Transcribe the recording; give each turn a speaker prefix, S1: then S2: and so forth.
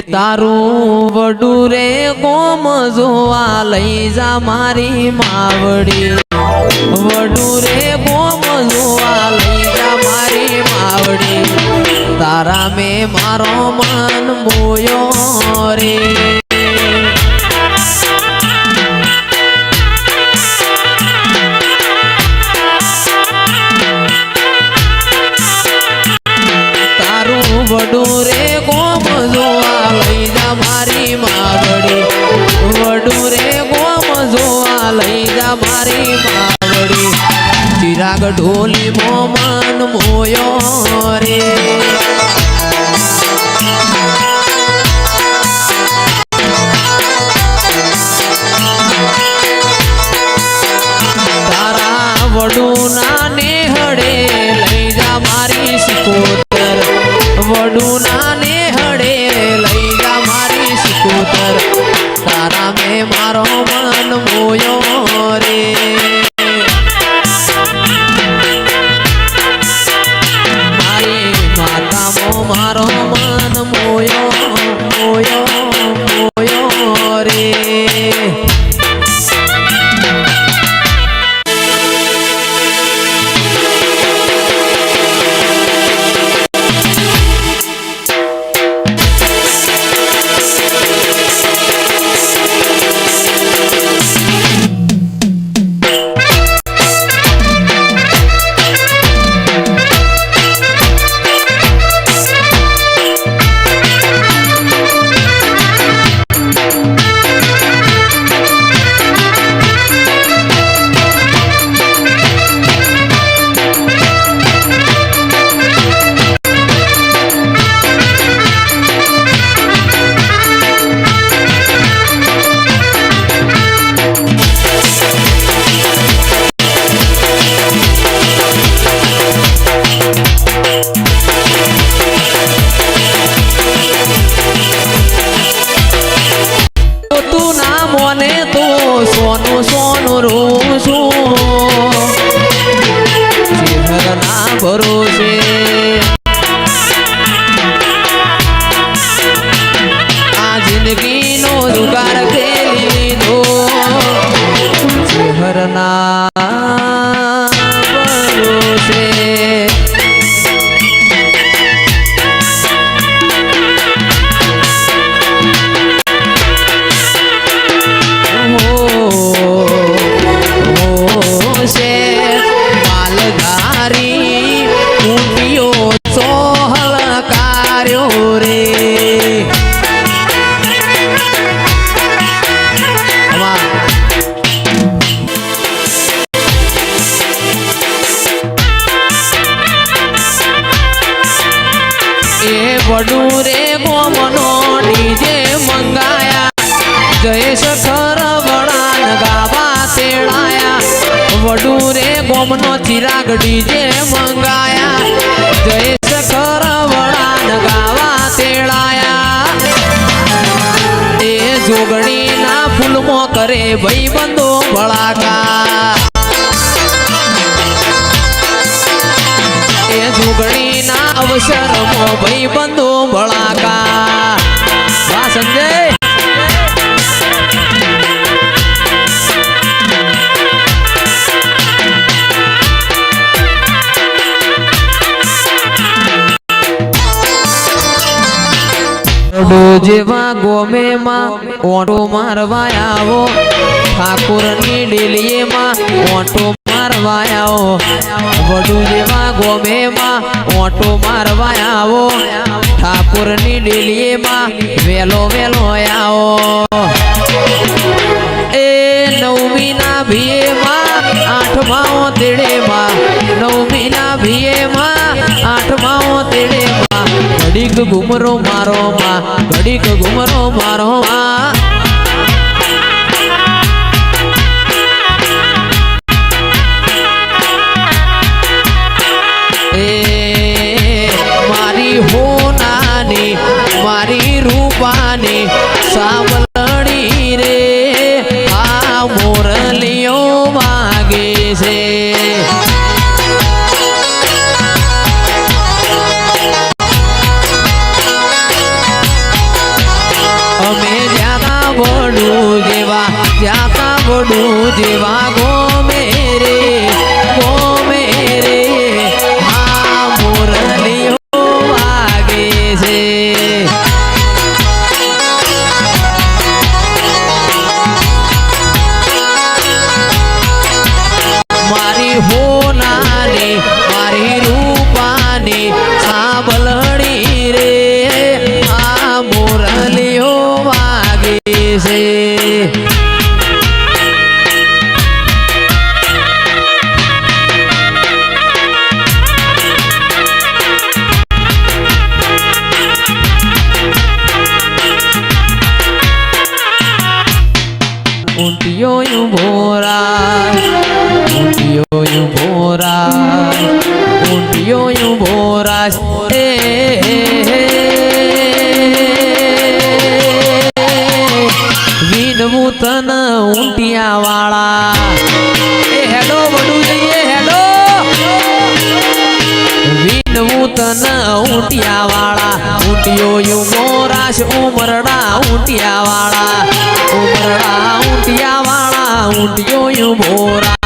S1: એ તારું વડું રે કોમ જોવા લઈ જા મારી માવડી. વડું રે કોમ જોવા લઈ જા મારી માવડી. તારા મેં મારો મન મોયો રે. મારી માવડી. વડું રે ગોમ જોવા લઈ જા મારી માવડી. ચિરાગ ઢોલી મો મન મોયો રે. I don't. વડું રે ગોમનો ડીજે મંગાયા. જયેશ ખર વડાન ગાવા તેડાયા. વડું રે ગોમનો ચિરાગ ડીજે મંગાયા. જયેશ ખર વડાન ગાવા તેડાયા. એ જોગણીના ફૂલમો કરે ભાઈ બંધો ભળાકા એ જોગણીના અવસરમાં ભાઈબંધો ભળાકા વાહ સંજય. જેવા ગોમે માં ઓટો મારવા આવો. ઠાકોરની ડેલીએ માં ઓટો મારવા આવો વડુ જેવા ગોમેમાં ઓટો મારવા આવો ઠાકોરની ડેલીએ માં વેલો વેલો આવો. એ નવમીના ભીએમાં ભીએ માં આઠમા તેડે માં નવમી ના ભીએ માં આઠમા તેડે ઘડીક ઘુમરો મારો માં ઘડીક ઘુમરો મારો માં રૂપાની સાવલણી રે. આ મોરલીઓ માગે છે. અમે જ્યાં વડું જેવા, જ્યાં વડું જેવા ગો મેરે ગોમે રે. આ મોરલીઓ વાગે છે. એ વિનવું તન ઊંટિયા વાળા એ હેડો વડું જઈએ હેડો વિનવું તન ઊંટિયા વાળા ઊંટિયો યુ મોરાશ ઉમરડા ઊંટિયા વાળા ઉમરડા ઊંટિયા વાળા ઊંટિયો યુ મોરા